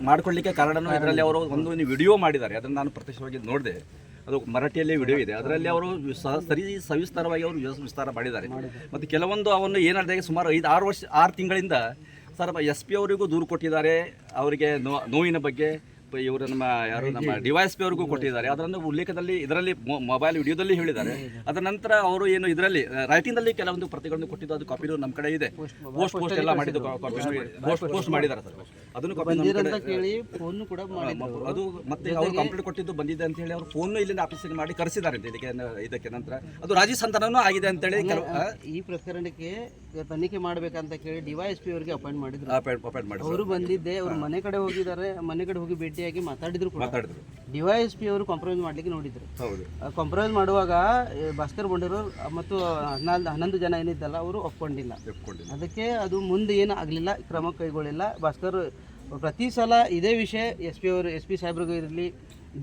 ಮಾಡ್ಕೊಳ್ಳಿಕ್ಕೆ ಕಾರಣನೂ ಇದರಲ್ಲಿ ಅವರು ಒಂದು ವಿಡಿಯೋ ಮಾಡಿದ್ದಾರೆ. ಅದನ್ನು ನಾನು ಪ್ರತ್ಯಕ್ಷವಾಗಿ ನೋಡಿದೆ. ಅದು ಮರಾಠಿಯಲ್ಲಿ ವಿಡಿಯೋ ಇದೆ. ಅದರಲ್ಲಿ ಅವರು ಸರಿ ಸವಿಸ್ತಾರವಾಗಿ ಅವರು ವಿಸ್- ವಿಸ್ತಾರ ಮಾಡಿದ್ದಾರೆ. ಮತ್ತು ಕೆಲವೊಂದು ಅವನ್ನು ಏನಾಗಿದೆ ಸುಮಾರು ಐದು ಆರು ವರ್ಷ ಆರು ತಿಂಗಳಿಂದ ಸರ್ ಎಸ್ ಪಿ ಅವರಿಗೂ ದೂರು ಕೊಟ್ಟಿದ್ದಾರೆ. ಅವರಿಗೆ ನೋ ನೋವಿನ ಬಗ್ಗೆ ಇವರು ನಮ್ಮ ಯಾರು ನಮ್ಮ ಡಿವೈಸ್ ಪಿ ಅವರಿಗೂ ಕೊಟ್ಟಿದ್ದಾರೆ. ಅದರನ್ನು ಉಲ್ಲೇಖದಲ್ಲಿ ಇದರಲ್ಲಿ ಮೊಬೈಲ್ ವಿಡಿಯೋದಲ್ಲಿ ಹೇಳಿದ್ದಾರೆ. ಅದರ ನಂತರ ಅವರು ಏನು ಇದರಲ್ಲಿ ರೈಟಿಂಗ್ನಲ್ಲಿ ಕೆಲವೊಂದು ಪ್ರತಿಗಳನ್ನು ಕೊಟ್ಟಿದ್ದು ಅದು ಕಾಪಿನೂ ನಮ್ಮ ಕಡೆ ಇದೆ. ಪೋಸ್ಟ್ ಪೋಸ್ಟ್ ಎಲ್ಲ ಮಾಡಿದ್ದು ಪೋಸ್ಟ್ ಪೋಸ್ಟ್ ಮಾಡಿದ್ದಾರೆ ಸರ್. ಅದನ್ನು ಅಂತ ಕೇಳಿ ಫೋನ್ ಕೂಡ ಮಾಡಿದ್ರು. ಅದು ಮತ್ತೆ ಅವರು ಕಂಪ್ಲೇಂಟ್ ಕೊಟ್ಟಿದ್ದು ಬಂದಿದೆ ಅಂತ ಹೇಳಿ ಅವರು ಫೋನ್ ಇಲ್ಲಿಂದ ಆಫೀಸಿಗೆ ಮಾಡಿ ಕರೆಸಿದ್ದಾರೆ ಇದಕ್ಕೆ ಇದಕ್ಕೆ ನಂತರ. ಅದು ರಾಜಿ ಸಂತಾನನೂ ಆಗಿದೆ ಅಂತ ಹೇಳಿ ಈ ಪ್ರಕರಣಕ್ಕೆ ತನಿಖೆ ಮಾಡ್ಬೇಕಂತ ಕೇಳಿ ಡಿವೈಎಸ್ಪಿ ಅವರಿಗೆ ಅಪಾಯಿಂಟ್ ಮಾಡಿದ್ರು. ಅಪಾಯಿಂಟ್ ಮಾಡಿ ಅವರು ಬಂದಿದ್ದೆ ಅವ್ರು ಮನೆ ಕಡೆ ಹೋಗಿದ್ದಾರೆ ಮನೆ ಕಡೆ ಹೋಗಿ ಭೇಟಿಯಾಗಿ ಮಾತಾಡಿದ್ರು ಕೂಡ. ಮಾತಾಡಿದ್ರು. ಡಿವೈಎಸ್ ಪಿ ಅವರು ಕಾಂಪ್ರಮೈಸ್ ಮಾಡ್ಲಿಕ್ಕೆ ನೋಡಿದ್ರು. ಹೌದು. ಕಾಂಪ್ರಮೈಸ್ ಮಾಡುವಾಗ ಭಾಸ್ಕರ್ ಬಂಡೂರು ಮತ್ತು ಹನ್ನೊಂದು ಹನ್ನೊಂದು ಜನ ಏನಿದ್ದಲ್ಲ ಅವರು ಒಪ್ಕೊಂಡಿಲ್ಲ. ಅದಕ್ಕೆ ಅದು ಮುಂದೆ ಏನು ಆಗಲಿಲ್ಲ ಕ್ರಮ ಕೈಗೊಳ್ಳಿಲ್ಲ. ಭಾಸ್ಕರ್ ಪ್ರತಿ ಸಲ ಇದೇ ವಿಷಯ ಎಸ್ ಪಿ ಅವರು ಎಸ್ ಪಿ ಸಾಹೇಬ್ರಿಗೂ ಇರಲಿ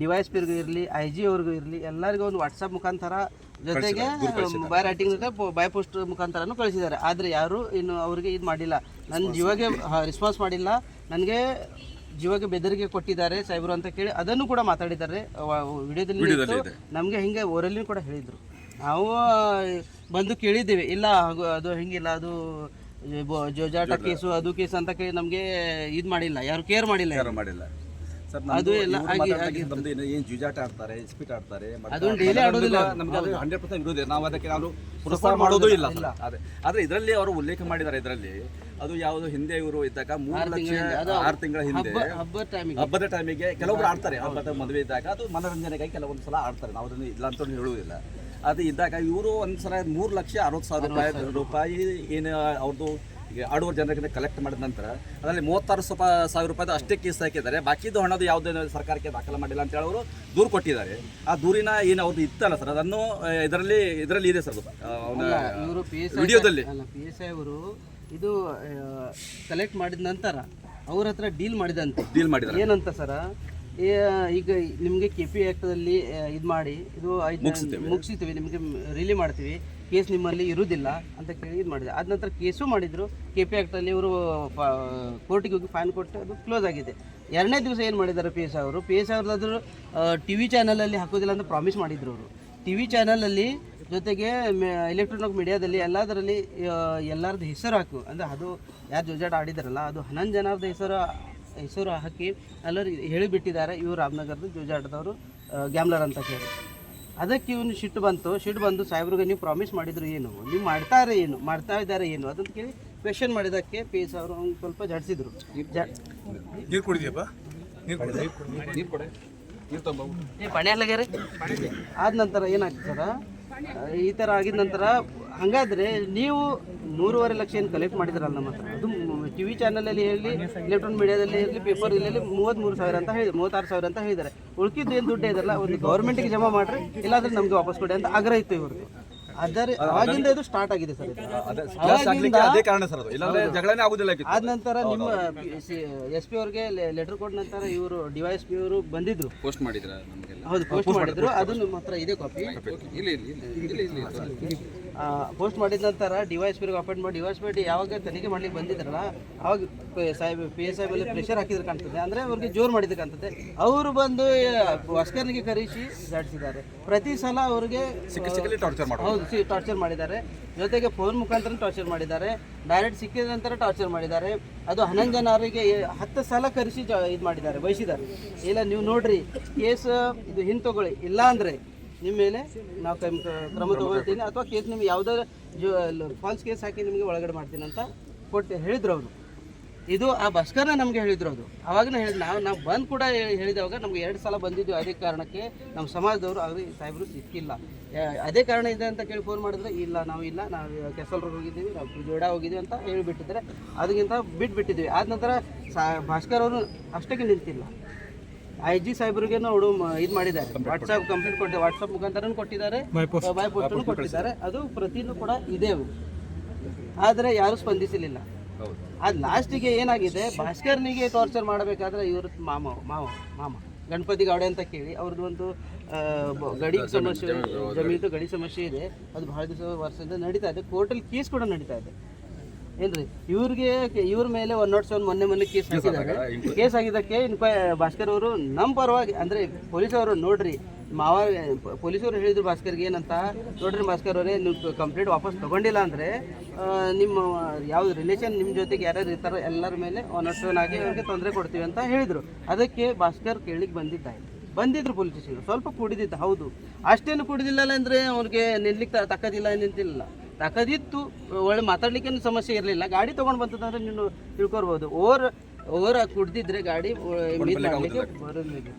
ಡಿವೈಸ್ ಪಿರ್ಗೂ ಇರಲಿ ಐ ಜಿ ಅವ್ರಿಗೂ ಇರಲಿ ಎಲ್ಲರಿಗೂ ಒಂದು ವಾಟ್ಸಪ್ ಮುಖಾಂತರ ಜೊತೆಗೆ ಬೈ ರೈಟಿಂಗ್ ಜೊತೆ ಬೈ ಪೋಸ್ಟ್ ಮುಖಾಂತರನೂ ಕಳಿಸಿದ್ದಾರೆ. ಆದರೆ ಯಾರು ಇನ್ನು ಅವರಿಗೆ ಇದು ಮಾಡಿಲ್ಲ. ನನ್ನ ಜೀವಗೆ ರಿಸ್ಪಾನ್ಸ್ ಮಾಡಿಲ್ಲ. ನನಗೆ ಜೀವಕ್ಕೆ ಬೆದರಿಕೆ ಕೊಟ್ಟಿದ್ದಾರೆ ಸಾಹೇಬರು ಅಂತ ಕೇಳಿ ಅದನ್ನು ಕೂಡ ಮಾತಾಡಿದ್ದಾರೆ. ವಿಡಿಯೋದಲ್ಲಿ ನಮಗೆ ಹಿಂಗೆ ಓರಲ್ಲಿ ಕೂಡ ಹೇಳಿದರು. ನಾವು ಬಂದು ಕೇಳಿದ್ದೇವೆ. ಇಲ್ಲ ಹಾಗೂ ಅದು ಹಿಂಗಿಲ್ಲ ಅದು ಜೋಜಾಟ ಕೇಸು ಅದು ಕೇಸು ಅಂತ ಕೇಳಿ ನಮಗೆ ಇದು ಮಾಡಿಲ್ಲ ಯಾರು ಕೇರ್ ಮಾಡಿಲ್ಲ ಯಾರು ಮಾಡಿಲ್ಲ. ಸರ್ ಅದು ಎಲ್ಲ ನಮ್ದು ಏನು ಏನು ಜೂಜಾಟ ಆಡ್ತಾರೆ ಸ್ಪೀಟ್ ಆಡ್ತಾರೆ ಅದು ಡೈಲಿ ಆಡೋದಿಲ್ಲ. ನಮಗೆ ಅದು ಹಂಡ್ರೆಡ್ ಪರ್ಸೆಂಟ್ ವಿರೋಧ ನಾವು ಅದಕ್ಕೆ ನಾವು ಪುರಸ್ಕಾರ ಮಾಡೋದು ಇಲ್ಲ. ಅದೇ. ಆದ್ರೆ ಇದರಲ್ಲಿ ಅವರು ಉಲ್ಲೇಖ ಮಾಡಿದ್ದಾರೆ ಇದರಲ್ಲಿ. ಅದು ಯಾವುದು ಹಿಂದೆ ಇವರು ಇದ್ದಾಗ ಮೂರು ಲಕ್ಷ ಆರು ತಿಂಗಳ ಹಿಂದೆ ಹಬ್ಬದ ಟೈಮಿಗೆ ಹಬ್ಬದ ಟೈಮಿಗೆ ಕೆಲವೊಬ್ರು ಆಡ್ತಾರೆ ಹಬ್ಬದ ಮದುವೆ ಇದ್ದಾಗ. ಅದು ಮನೋರಂಜನೆಗಾಗಿ ಕೆಲವೊಂದು ಸಲ ಆಡ್ತಾರೆ. ನಾವು ಅದನ್ನು ಇಲ್ಲ ಅಂತ ಹೇಳುವುದಿಲ್ಲ. ಅದು ಇದ್ದಾಗ ಇವರು ಒಂದು ಸಲ ಮೂರು ಲಕ್ಷ ಅರವತ್ತು ಸಾವಿರ ರೂಪಾಯಿ ರೂಪಾಯಿ ಏನು ಅವ್ರದ್ದು ಆಡುವ ಜನರಿಗೆ ಕಲೆಕ್ಟ್ ಮಾಡಿದ ನಂತರ ಅದರಲ್ಲಿ ಮೂವತ್ತಾರು ಸ್ವಲ್ಪ ಸಾವಿರ ರೂಪಾಯಿ ಅಷ್ಟೇ ಕೇಸ್ ಹಾಕಿದ್ದಾರೆ. ಬಾಕಿದು ಹಣದ ಯಾವುದೇ ಸರ್ಕಾರಕ್ಕೆ ದಾಖಲೆ ಮಾಡಿಲ್ಲ ಅಂತ ಹೇಳಿ ಅವರು ದೂರು ಕೊಟ್ಟಿದ್ದಾರೆ. ಆ ದೂರಿನ ಏನು ಅವ್ರದ್ದು ಇತ್ತಲ್ಲ ಸರ್ ಅದನ್ನು ಇದರಲ್ಲಿ ಇದರಲ್ಲಿ ಇದೆ ಸರ್ ವಿಡಿಯೋದಲ್ಲಿ. ಪಿ ಎಸ್ ಐ ಅವರು ಇದು ಕಲೆಕ್ಟ್ ಮಾಡಿದ ನಂತರ ಅವ್ರ ಹತ್ರ ಡೀಲ್ ಮಾಡಿದಂತೆ. ಡೀಲ್ ಮಾಡಿದ ಏನಂತ ಸರ ಈಗ ನಿಮಗೆ ಕೆ ಪಿ ಆ್ಯಕ್ಟ್ದಲ್ಲಿ ಇದು ಮಾಡಿ ಇದು ಮುಗಿಸ್ತೀವಿ ನಿಮಗೆ ರಿಲೀವ್ ಮಾಡ್ತೀವಿ. ಕೇಸ್ ನಿಮ್ಮಲ್ಲಿ ಇರುವುದಿಲ್ಲ ಅಂತ ಕೇಳಿ ಇದು ಮಾಡಿದೆ. ಆದ ನಂತರ ಕೇಸು ಮಾಡಿದರು. ಕೆ ಪಿ ಆ್ಯಕ್ಟಲ್ಲಿ ಇವರು ಕೋರ್ಟಿಗೆ ಹೋಗಿ ಫೈನ್ ಕೊಟ್ಟು ಅದು ಕ್ಲೋಸ್ ಆಗಿದೆ. ಎರಡನೇ ದಿವಸ ಏನು ಮಾಡಿದ್ದಾರೆ ಪಿ ಎಸ್ ಅವರು? ಪಿ ಎಸ್ ಅವ್ರದ್ದಾದ್ರು ಟಿ ವಿ ಚಾನಲಲ್ಲಿ ಹಾಕೋದಿಲ್ಲ ಅಂತ ಪ್ರಾಮಿಸ್ ಮಾಡಿದ್ರು ಅವರು. ಟಿ ವಿ ಚಾನಲಲ್ಲಿ ಜೊತೆಗೆ ಎಲೆಕ್ಟ್ರಾನಿಕ್ ಮೀಡಿಯಾದಲ್ಲಿ ಎಲ್ಲದರಲ್ಲಿ ಎಲ್ಲರದ್ದು ಹೆಸರು ಹಾಕು. ಅಂದರೆ ಅದು ಯಾರು ಜೋಜಾಟ ಆಡಿದಾರಲ್ಲ ಅದು ಹನ್ನೊಂದು ಜನರದ ಹೆಸರು ಹೆಸರು ಹಾಕಿ ಎಲ್ಲರೂ ಹೇಳಿಬಿಟ್ಟಿದ್ದಾರೆ ಇವರು ರಾಮನಗರದ ಜೋಜಾಟದವರು ಗ್ಯಾಮ್ಲರ್ ಅಂತ ಕೇಳಿ. ಅದಕ್ಕೆ ಇವನು ಸಿಟ್ಟು ಬಂತು ಸಿಟ್ಟು ಬಂದು ಸಾಹೇಬ್ರಿಗೆ ನೀವು ಪ್ರಾಮಿಸ್ ಮಾಡಿದ್ರು ಏನು? ನೀವು ಮಾಡ್ತಾರೆ ಏನು? ಮಾಡ್ತಾ ಇದ್ದಾರೆ ಏನು? ಅದನ್ನು ಕೇಳಿ ಕ್ವೆಶನ್ ಮಾಡಿದ್ದಕ್ಕೆ ಪಿ ಎಸ್ ಅವರು ಅವ್ನು ಸ್ವಲ್ಪ ಜಡಿಸಿದ್ರು. ನೀರು ಕುಡಿದ್ಯಪ್ಪ? ನೀರು ಕುಡಿ ನೀರು ಕೊಡೆ. ನೀರು ತಗೊಂಬ ಪಣೆ ಅಲ್ಲಗ್ಯಾರೆ ಆದ ನಂತರ ಏನಾಗ್ತದ? ಸರ ಈ ಥರ ಆಗಿದ ನಂತರ ಹಾಗಾದ್ರೆ ನೀವು ಮೂರುವರೆ ಲಕ್ಷ ಏನು ಕಲೆಕ್ಟ್ ಮಾಡಿದ್ರಲ್ಲ ನಮ್ಮ ಹತ್ರ? ಅದು ಟಿ ವಿ ಚಾನಲಲ್ಲಿ ಹೇಳಿ ಎಲೆಕ್ಟ್ರಾನಿಕ್ ಮೀಡಿಯಾದಲ್ಲಿ ಇರಲಿ ಪೇಪರ್ ಇಲ್ಲಿ ಮೂವತ್ತ್ಮೂರು ಸಾವಿರ ಅಂತ ಹೇಳಿ ಮೂವತ್ತಾರು ಸಾವಿರ ಅಂತ ಹೇಳಿದ್ದಾರೆ. ಉಳ್ಕಿದ್ದು ಏನು ದುಡ್ಡು ಇದಲ್ಲ ಒಂದು ಗೌರ್ಮೆಂಟಿಗೆ ಜಮಾ ಮಾಡ್ರಿ ಇಲ್ಲಾಂದ್ರೆ ನಮಗೆ ವಾಪಸ್ ಕೊಡಿ ಅಂತ ಆಗ್ರಹ ಇತ್ತು ಇವ್ರದ್ದು. ಅದರ ಆಗಿಂದ ಇದು ಸ್ಟಾರ್ಟ್ ಆಗಿದೆ ಸರ್ ಇದು. ಅದೇ ಕ್ಲಾಸ್ ಆಗ್ಲಿಕ್ಕೆ ಅದೇ ಕಾರಣ ಸರ್ ಅದು. ಇಲ್ಲಾಂದ್ರೆ ಜಗಳನೇ ಆಗುದಿಲ್ಲ. ಆದ ನಂತರ ನಿಮ್ಮ ಎಸ್ ಪಿ ಅವ್ರಿಗೆ ಲೆಟರ್ ಕೊಟ್ಟ ನಂತರ ಇವರು ಡಿವೈಎಸ್ ಪಿ ಅವರು ಬಂದಿದ್ರು. ಪೋಸ್ಟ್ ಮಾಡಿದ್ರು ನಮಗೆಲ್ಲ? ಹೌದು ಪೋಸ್ಟ್ ಮಾಡಿದ್ರು ಅದು ನಿಮ್ಮ ಹತ್ರ ಇದೆ ಕಾಪಿ ಇಲ್ಲಿ ಇಲ್ಲಿ. ಇಲ್ಲಿ ಇಲ್ಲಿ ಇಲ್ಲಿ. ಪೋಸ್ಟ್ ಮಾಡಿದ ನಂತರ ಡಿವೈಸ್ ಪಿಗೆ ಅಪಾಯಿಂಟ್ ಮಾಡಿ ಡಿವೈಸ್ ಪಿ ಯಾವಾಗ ತನಿಖೆ ಮಾಡ್ಲಿಕ್ಕೆ ಬಂದಿದ್ರಲ್ಲ ಅವಾಗ ಪ- ಸಾಹೇಬ್ ಪಿ ಎಸ್ ಸಾಹೇಬ್ ಪ್ರೆಷರ್ ಹಾಕಿದ್ರೆ ಕಾಣ್ತದೆ. ಅಂದ್ರೆ ಅವ್ರಿಗೆ ಜೋರು ಮಾಡಿದ್ರೆ ಕಾಣ್ತದೆ. ಅವರು ಬಂದು ಭಾಸ್ಕರ್ನಿಗೆ ಕರೆಸಿ ಜಾಡಿಸಿದ್ದಾರೆ ಪ್ರತಿ ಸಲ ಅವ್ರಿಗೆ ಮಾಡೋದು ಹೌದು ಟಾರ್ಚರ್ ಮಾಡಿದ್ದಾರೆ. ಜೊತೆಗೆ ಫೋನ್ ಮುಖಾಂತರ ಟಾರ್ಚರ್ ಮಾಡಿದ್ದಾರೆ. ಡೈರೆಕ್ಟ್ ಸಿಕ್ಕಿದ ನಂತರ ಟಾರ್ಚರ್ ಮಾಡಿದ್ದಾರೆ. ಅದು ಹನ್ನೊಂದು ಅವರಿಗೆ ಹತ್ತು ಸಲ ಕರೆಸಿ ಇದು ಮಾಡಿದ್ದಾರೆ ಬಯಸಿದ್ದಾರೆ. ಇಲ್ಲ ನೀವು ನೋಡ್ರಿ ಕೇಸ್ ಇದು ಹಿಂದೆ ತಗೊಳ್ಳಿ. ಇಲ್ಲ ಅಂದರೆ ನಿಮ್ಮ ಮೇಲೆ ನಾವು ಕ್ರಮ ಕ್ರಮ ತಗೊಳ್ತೀನಿ. ಅಥವಾ ಕೇಸ್ ನಿಮ್ಗೆ ಯಾವುದೋ ಫಾಲ್ಸ್ ಕೇಸ್ ಹಾಕಿ ನಿಮಗೆ ಒಳಗಡೆ ಮಾಡ್ತೀನಿ ಅಂತ ಕೊಟ್ಟು ಹೇಳಿದ್ರು ಅವರು. ಇದು ಆ ಭಾಸ್ಕರ್ನ ನಮಗೆ ಹೇಳಿದ್ರು ಅದು. ಅವಾಗನೇ ಹೇಳಿದ್ರು. ನಾವು ನಾವು ಬಂದು ಕೂಡ ಹೇಳಿದವಾಗ ನಮ್ಗೆ ಎರಡು ಸಲ ಬಂದಿದ್ವಿ ಅದೇ ಕಾರಣಕ್ಕೆ ನಮ್ಮ ಸಮಾಜದವರು ಅವ್ರಿಗೆ ಸಾಹೇಬರು ಸಿಕ್ಕಿಲ್ಲ. ಅದೇ ಕಾರಣ ಇದೆ ಅಂತ ಕೇಳಿ ಫೋನ್ ಮಾಡಿದ್ರೆ, ಇಲ್ಲ, ನಾವು ಇಲ್ಲ, ನಾವು ಕೆಸಲ್ರಿಗೆ ಹೋಗಿದ್ದೀವಿ, ನಾವು ಜೋಡ ಹೋಗಿದ್ದೀವಿ ಅಂತ ಹೇಳಿಬಿಟ್ಟಿದ್ರೆ, ಅದಕ್ಕಿಂತ ಬಿಟ್ಬಿಟ್ಟಿದ್ದೀವಿ ಆದ ನಂತರ ಸಾ ಭಾಸ್ಕರ್ ಅವರು ಅಷ್ಟಕ್ಕೆ ನಿಂತಿಲ್ಲ. ಐ ಜಿ ಸಾಹೇಬ್ರಿಗೆ ಅವರು ಇದು ಮಾಡಿದ್ದಾರೆ. ವಾಟ್ಸ್ಆಪ್ ಕಂಪ್ಲೀಟ್ ಕೊಟ್ಟಿದ್ದಾರೆ. ವಾಟ್ಸ್ಆಪ್ ಮುಖಾಂತರ ಕೊಟ್ಟಿದ್ದಾರೆ ಬೈ ಪೋಸ್ಟ್ ಕೊಟ್ಟಿದ್ದಾರೆ. ಅದು ಪ್ರತಿನೂ ಕೂಡ ಇದೆ ಆದ್ರೆ ಆದರೆ ಯಾರು ಸ್ಪಂದಿಸಲಿಲ್ಲ. ಹೌದು. ಅದು ಲಾಸ್ಟಿಗೆ ಏನಾಗಿದೆ? ಭಾಸ್ಕರ್ನಿಗೆ ಟಾರ್ಚರ್ ಮಾಡಬೇಕಾದ್ರೆ ಇವ್ರ ಮಾಮ ಮಾವ ಮಾಮ. ಗಣಪತಿ ಗೌಡೆ ಅಂತ ಕೇಳಿ ಅವ್ರದ್ದು ಒಂದು ಗಡಿ ಸಮಸ್ಯೆ ಜಮೀನು ಗಡಿ ಸಮಸ್ಯೆ ಇದೆ. ಅದು ಬಹಳ ದಿವಸ ವರ್ಷದಿಂದ ನಡೀತಾ ಇದೆ. ಕೋರ್ಟಲ್ಲಿ ಕೇಸ್ ಕೂಡ ನಡೀತಾ ಇದೆ. ಏನ್ರಿ ಇವ್ರಿಗೆ ಇವ್ರ ಮೇಲೆ ಒನ್ ನಾಟ್ ಸೆವೆನ್ ಮೊನ್ನೆ ಮೊನ್ನೆ ಕೇಸ್ ಹಾಕಿದ್ದಾರೆ. ಕೇಸ್ ಆಗಿದ್ದಕ್ಕೆ ಇನ್ಕ್ವೈ ಭಾಸ್ಕರ್ ಅವರು ನಮ್ಮ ಪರವಾಗಿ ಅಂದ್ರೆ ಪೊಲೀಸ್ ಅವರು ನೋಡ್ರಿ ಮಾವ ಪೊಲೀಸರು ಹೇಳಿದ್ರು ಭಾಸ್ಕರ್ಗೆ ಏನಂತ ನೋಡ್ರಿ ಭಾಸ್ಕರ್ ಅವರೇ ನೀವು ಕಂಪ್ಲೀಟ್ ವಾಪಸ್ ತಗೊಂಡಿಲ್ಲ ಅಂದ್ರೆ ನಿಮ್ಮ ಯಾವ್ದು ರಿಲೇಷನ್ ನಿಮ್ಮ ಜೊತೆಗೆ ಯಾರ್ಯಾರು ಇರ್ತಾರೋ ಎಲ್ಲರ ಮೇಲೆ ಒನ್ ನಾಟ್ ಸೆವೆನ್ ಆಗಿ ಅವ್ರಿಗೆ ತೊಂದರೆ ಕೊಡ್ತೀವಿ ಅಂತ ಹೇಳಿದ್ರು. ಅದಕ್ಕೆ ಭಾಸ್ಕರ್ ಕೇಳಿಕ್ ಬಂದಿದ್ದಾಯ್ತು. ಬಂದಿದ್ರು ಪೊಲೀಸ್ ಸ್ಟೇಷನ್ ಸ್ವಲ್ಪ ಕುಡಿದಿದ್ದ ಹೌದು. ಅಷ್ಟೇನು ಕುಡಿದಿಲ್ಲ ಅಂದ್ರೆ ಅವ್ರಿಗೆ ನಿಲ್ಲಿಕ್ಕೆ ತಕ್ಕದಿಲ್ಲ ನಿಂತಿಲ್ಲ. ತಕ್ಕದಿತ್ತು ಒಳ್ಳೆ ಮಾತಾಡ್ಲಿಕ್ಕೆ ಸಮಸ್ಯೆ ಇರಲಿಲ್ಲ. ಗಾಡಿ ತೊಗೊಂಡು ಬಂತಂದ್ರೆ ನೀನು ತಿಳ್ಕೊರ್ಬೋದು ಓವರ್ ಓವರ್ ಕುಡ್ದಿದ್ರೆ ಗಾಡಿ ಮೀಟ್ ಮಾಡಲಿಕ್ಕೆ ಬರಲಿಲ್ಲ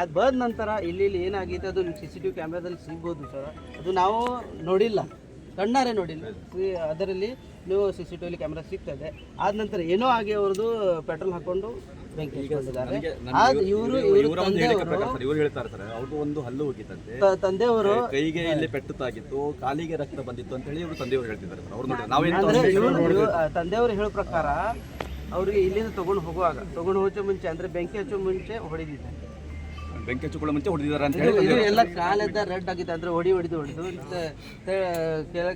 ಅದು ಬಂದ ನಂತರ ಇಲ್ಲಿ ಇಲ್ಲಿ ಏನಾಗಿದೆ ಅದು ಸಿ ಸಿ ಟಿ ವಿ ಕ್ಯಾಮ್ರಾದಲ್ಲಿ ಸಿಗ್ಬೋದು ಸರ್. ಅದು ನಾವು ನೋಡಿಲ್ಲ. ಕಣ್ಣಾರೆ ನೋಡಿಲ್ಲ. ಅದರಲ್ಲಿ ನೀವು ಸಿ ಸಿ ಟಿ ವಿಲಿ ಕ್ಯಾಮ್ರಾ ಸಿಗ್ತದೆ. ಆದ ನಂತರ ಏನೋ ಆಗಿ ಅವ್ರದ್ದು ಪೆಟ್ರೋಲ್ ಹಾಕೊಂಡು ಇವರು ಒಂದು ಹೇಳಿಕೆ ತಂದೆಯವರು ಪ್ರಕಾರ ಸರ್ ಇವ್ರು ಹೇಳ್ತಾರೆ ಸರ್ ಅವ್ರದ್ದು ಒಂದು ಹಲ್ಲು ಹೋಗಿತ್ತಂತೆ. ತಂದೆಯವರು ಕೈಗೆ ಇಲ್ಲಿ ಪೆಟ್ಟು ತಾಗಿತ್ತು ಕಾಲಿಗೆ ರಕ್ತ ಬಂದಿತ್ತು ಅಂತ ಹೇಳಿ ಇವರು ತಂದೆಯವರು ಹೇಳ್ತಿದ್ದಾರೆ ಸರ್ ಅವ್ರು ನೋಡಿ ನಾವೇನು ತಂದೆಯವರು ಹೇಳೋ ಪ್ರಕಾರ ಅವ್ರಿಗೆ ಇಲ್ಲಿಂದ ತಗೊಂಡು ಹೋಗುವಾಗ ತಗೊಂಡು ಹೋಗೋ ಮುಂಚೆ ಅಂದ್ರೆ ಬೆಂಕಿ ಹಚ್ಚೋ ಮುಂಚೆ ಹೊಡೆದಿದ್ದಾರೆ. ಬೆಂಕಿ ಹಚ್ಚಿಕೊಳ್ಳೋ ಮುಂಚೆ ಹೊಡೆದಿದ್ದಾರೆ ಅಂತ ಹೇಳಿ ಇದು ಎಲ್ಲ ಕಾಲೆಲ್ಲ ರೆಡ್ ಆಗಿದೆ ಅಂದ್ರೆ ಹೊಡಿ ಹೊಡೆದು ಹೊಡೆದು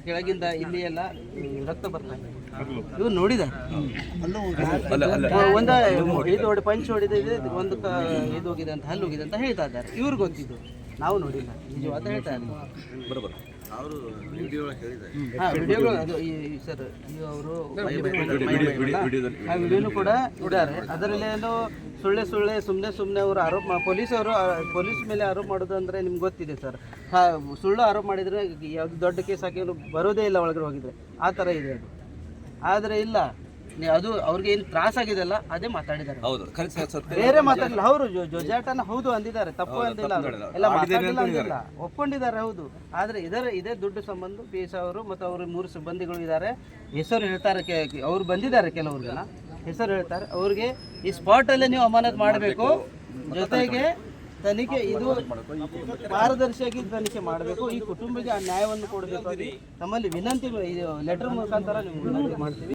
ಕೆಳಗಿಂದ ಇಲ್ಲಿ ಎಲ್ಲ ರಕ್ತ ಬರ್ತಾ ಇದೆ. ನೋಡಿದ ಅಲ್ಲ ಅಲ್ಲ. ಒಂದು ಇದು ಹೊಡಿ ಪಂಚ್ ಹೊಡಿದ ಇದು ಒಂದು ಇದು ಹೋಗಿದೆ ಅಂತ ಹಲ್ಲು ಹೋಗಿದೆ ಅಂತ ಹೇಳ್ತಾ ಇದ್ದಾರೆ. ಇವ್ರಿಗೆ ಗೊತ್ತಿದ್ದು. ನಾವು ನೋಡಿಲ್ಲ. ನಿಜವಾದ ಹೇಳ್ತಾ ಇದ್ದಾರೆ. ಬರೋಬರ್. ಅವರು ಹಾ ವಿಡಿಯೋಗಳು ಅದು ಈ ಸರ್ ಅವರು ಆ ವಿಡಿಯೋನು ಕೂಡ ಇದ್ದಾರೆ. ಅದರಲ್ಲೇನು ಸುಳ್ಳೆ ಸುಳ್ಳೆ ಸುಮ್ಮನೆ ಸುಮ್ಮನೆ ಅವರು ಆರೋಪ ಮಾ- ಪೊಲೀಸ್ ಅವರು ಪೊಲೀಸ್ ಮೇಲೆ ಆರೋಪ ಮಾಡೋದು ಅಂದರೆ ನಿಮ್ಗೆ ಗೊತ್ತಿದೆ ಸರ್. ಸುಳ್ಳು ಆರೋಪ ಮಾಡಿದರೆ ಯಾವ್ದು ದೊಡ್ಡ ಕೇಸ್ ಹಾಕಿ ಅವ್ರು ಬರೋದೇ ಇಲ್ಲ ಒಳಗಡೆ ಹೋಗಿದ್ರೆ. ಆ ಥರ ಇದೆ ಅದು. ಆದರೆ ಇಲ್ಲ. ಅದು ಅವ್ರಿಗೆ ಏನು ತ್ರಾಸಾಗಿದೆಲ್ಲ ಅದೇ ಮಾತಾಡಿದ್ದಾರೆ. ಹೌದು ಸತ್ಯ. ಬೇರೆ ಮಾತಾಡಲಿಲ್ಲ ಅವರು ಜೊಜಾಟನ ಹೌದು ಅಂದಿದ್ದಾರೆ ತಪ್ಪು ಅಂದಿಲ್ಲ ಅವರು. ಎಲ್ಲ ಮಾತಾಡಿಲ್ಲ ಅಂದಿಲ್ಲ. ಒಪ್ಕೊಂಡಿದ್ದಾರೆ ಹೌದು. ಆದ್ರೆ ಇದರ ಇದೇ ದುಡ್ಡು ಸಂಬಂಧ ಪಿ ಎಸ್ ಅವರು ಮತ್ತು ಅವರು ಮೂರು ಸಿಬ್ಬಂದಿಗಳು ಇದ್ದಾರೆ. ಹೆಸರು ಹೇಳ್ತಾರೆ ಅವ್ರು ಬಂದಿದ್ದಾರೆ ಕೆಲವರು ಜನ ಹೆಸರು ಹೇಳ್ತಾರೆ. ಅವ್ರಿಗೆ ಈ ಸ್ಪಾಟ್ ಅಲ್ಲಿ ನೀವು ಅಮಾನತ್ ಮಾಡಬೇಕು. ಜೊತೆಗೆ ತನಿಖೆ ಇದು ಪಾರದರ್ಶಿಯಾಗಿ ತನಿಖೆ ಮಾಡಬೇಕು. ಈ ಕುಟುಂಬಕ್ಕೆ ಆ ನ್ಯಾಯವನ್ನು ಕೊಡಬೇಕು ನಮ್ಮಲ್ಲಿ ವಿನಂತಿ ಲೆಟರ್ ಮುಖಾಂತರ ನೀವು ವಿನಂತಿ ಮಾಡ್ತೀವಿ.